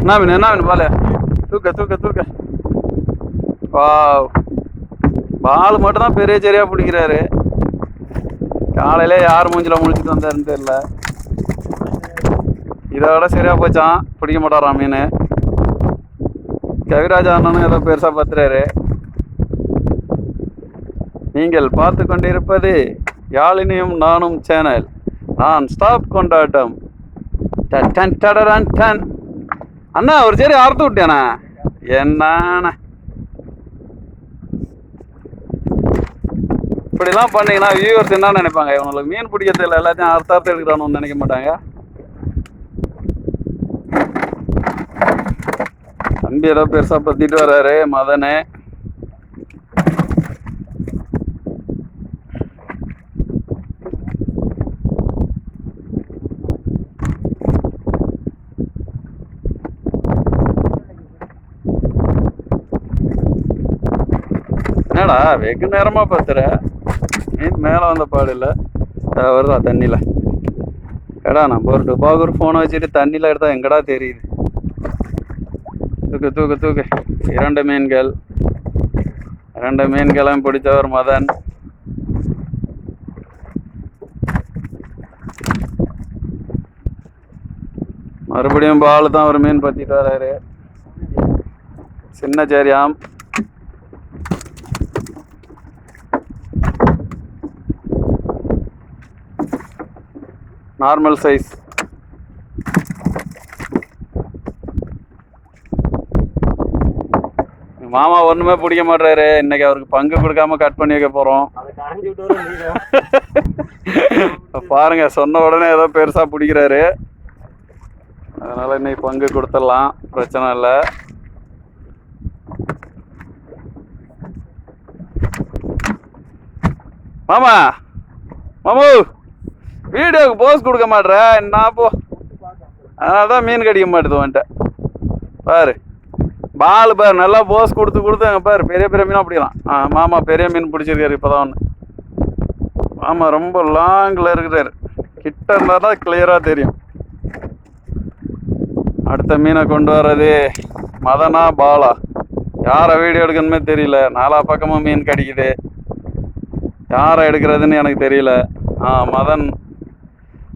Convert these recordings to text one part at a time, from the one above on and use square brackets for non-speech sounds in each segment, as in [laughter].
என்ன மீன் என்ன மீன் பாலு தூக்க தூக்க தூக்க. வாவ் பால் மட்டும்தான் பெரிய சரியாக பிடிக்கிறாரு. காலையில யார் மூஞ்சில் முழிச்சிட்டு வந்தாருன்னு தெரியல. இதோட சரியாக போச்சான் பிடிக்க மாட்டாராம் மீன்? கவிராஜா அண்ணனும் ஏதோ பெருசாக பார்த்துறாரு நீங்கள் பார்த்து கொண்டிருப்பது யாழினியும் நானும் சேனல். நான் ஸ்டாப் கொண்டாட்டம். டன் டன் டடடன் டன். அண்ணா ஒரு சரி அறுத்து விட்டேண்ணா என்னண்ணா? இப்படிலாம் பண்ணீங்கன்னா வியூவர்ஸ் என்ன நினைப்பாங்க? இவங்களுக்கு மீன் பிடிக்க தெரியல எல்லாத்தையும் அறுத்து அறுத்து எடுக்கிறானு நினைக்க மாட்டாங்க. தம்பி ஏதோ பெருசா பத்திட்டு வர்றாரு மதனு. என்னடா வெகு நேரமாக பார்த்துற மீன் மேலே வந்த பாடு இல்லை. வருதா தண்ணியில் எடா நம்ம ஒரு டுபாகூர் ஃபோனை வச்சுட்டு தண்ணியில் எடுத்தால் எங்கடா தெரியுது? தூக்கு தூக்கு தூக்கு. இரண்டு மீன்கள். இரண்டு மீன்களும் பிடித்தவர் மதன். மறுபடியும் பால் தான் ஒரு மீன் பற்றிட்டு வராரு. சின்ன சேரியாம் நார்மல் சைஸ் மாமா ஒண்ணுமே பிடிக்க மாட்டாரு இன்னைக்கு அவருக்கு பங்கு கொடுக்காம கட் பண்ணி வைக்க போறோம். [laughs] பாருங்க சொன்ன உடனே ஏதோ பெருசா பிடிக்கிறாரு. அதனால இன்னைக்கு பங்கு கொடுத்துடலாம். பிரச்சனை இல்லை. மாமா! மாமு! வீடியோக்கு போஸ் கொடுக்க மாட்ற என்ன போ. அதனால தான் மீன் கடிக்க மாட்டுது வந்துட்ட பாரு. பால் பாரு நல்லா போஸ் கொடுத்து கொடுத்து அங்க பாரு பெரிய பெரிய மீனாக அப்படிலாம் ஆ மாமா பெரிய மீன் பிடிச்சிருக்காரு இப்போதான் ஒன்று மாமா ரொம்ப லாங்கில் இருக்கிறாரு. கிட்ட இருந்தால் தான் கிளியராக தெரியும். அடுத்த மீனை கொண்டு வர்றது மதனா பாலா. யாரை வீடியோ எடுக்கணுமே தெரியல. நாலா பக்கமும் மீன் கடிக்குது. யாரை எடுக்கிறதுன்னு எனக்கு தெரியல. ஆ மதன்.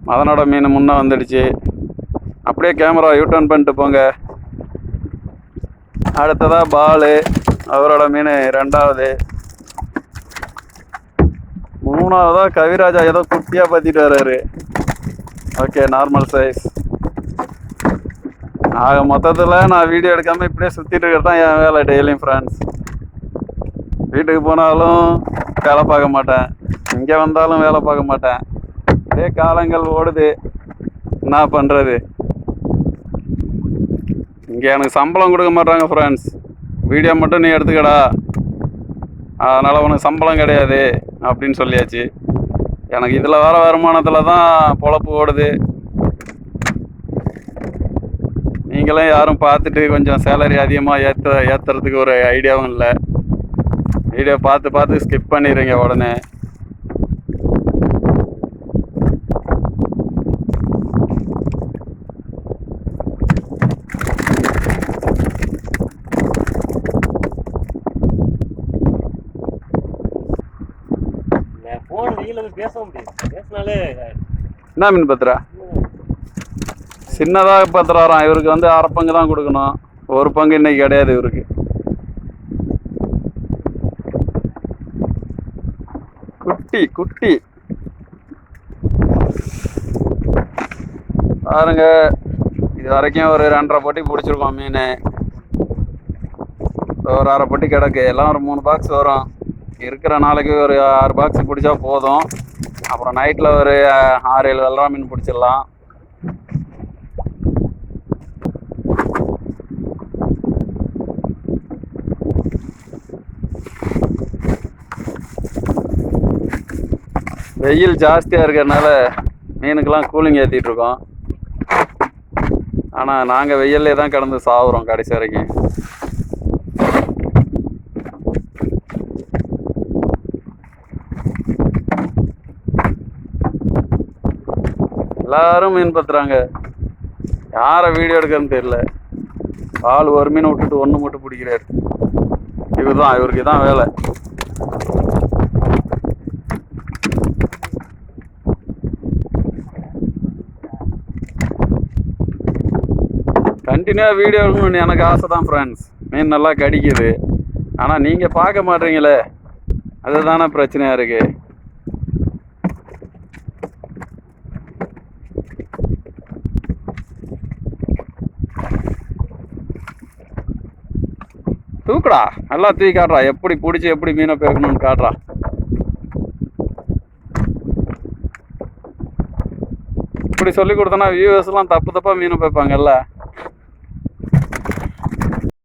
மதனோட மீன் முன்னே வந்துடுச்சு. அப்படியே கேமரா யூட்டர்ன் பண்ணிட்டு போங்க. அடுத்ததாக பாலு. அவரோட மீன் ரெண்டாவது மூணாவதாக கவிராஜா ஏதோ குட்டியாக பற்றிட்டு வர்றாரு. ஓகே நார்மல் சைஸ் ஆக மொத்தத்தில் நான் வீடியோ எடுக்காமல் இப்படியே சுற்றிட்டு இருக்கிறது தான் என் வேலை டெய்லியும் ஃப்ரெண்ட்ஸ் வீட்டுக்கு போனாலும் வேலை பார்க்க மாட்டேன். இங்கே வந்தாலும் வேலை பார்க்க மாட்டேன். அப்படியே காலங்கள் ஓடுது. என்ன பண்ணுறது இங்கே எனக்கு சம்பளம் கொடுக்க மாட்டாங்க ஃப்ரெண்ட்ஸ் வீடியோ மட்டும் நீ எடுத்துக்கடா. அதனால் உனக்கு சம்பளம் கிடையாது அப்படின்னு சொல்லியாச்சு. எனக்கு இதில் வர வருமானத்தில் தான் பொழப்பு ஓடுது. நீங்களும் யாரும் பார்த்துட்டு கொஞ்சம் சேலரி அதிகமாக ஏற்ற ஏற்றுறதுக்கு ஒரு ஐடியாவும் இல்லை. வீடியோ பார்த்து பார்த்து ஸ்கிப் பண்ணிடுறீங்க உடனே. போய் பேச பேசினாலே என்ன மீன் பத்திரா? சின்னதாக பத்திராராம். இவருக்கு வந்து அரை பங்கு தான் கொடுக்கணும். ஒரு பங்கு இன்னைக்கு கிடையாது இவருக்கு. குட்டி குட்டி. பாருங்க. இது வரைக்கும் ஒரு ரெண்டரை பொட்டி பிடிச்சிருக்கோம் மீன். ஒரு அரை பொட்டி கிடக்கு. எல்லாம் ஒரு மூணு பாக்ஸ் வரும். இருக்கிற நாளைக்கு ஒரு ஆறு பாக்ஸ் பிடிச்சா போதும். அப்புறம் நைட்டில் ஒரு ஆறு ஏழு வெள்ளரா மீன் பிடிச்சிடலாம். வெயில் ஜாஸ்தியாக இருக்கிறதுனால மீனுக்கெல்லாம் கூலிங் ஏற்றிட்டு இருக்கோம் ஆனால் நாங்கள் வெயில்லே தான் கிடந்து சாவுறோம் கடைசி வரைக்கும். எல்லாரும் மீன் பத்துறாங்க. யாரை வீடியோ எடுக்கிறதுன்னு தெரியல. ஆள் ஒரு மீனை விட்டுட்டு ஒன்று மட்டும் பிடிக்கிறாரு. இவர் தான் இவருக்கு தான் வேலை கண்டினியூவாக வீடியோ எடுக்கணும்னு எனக்கு ஆசை தான் ஃப்ரெண்ட்ஸ் மீன் நல்லா கடிக்குது. ஆனால் நீங்கள் பார்க்க மாட்டீங்களே. அதுதானே பிரச்சனையாக இருக்குது தூக்குடா. நல்லா தூக்கி காட்டுறா. எப்படி பிடிச்சி எப்படி மீனை பேக்கணும்னு காட்டுறா. இப்படி சொல்லி கொடுத்தனா வியூவர்ஸ்லாம் தப்பு தப்பாக மீனை பேப்பாங்கல்ல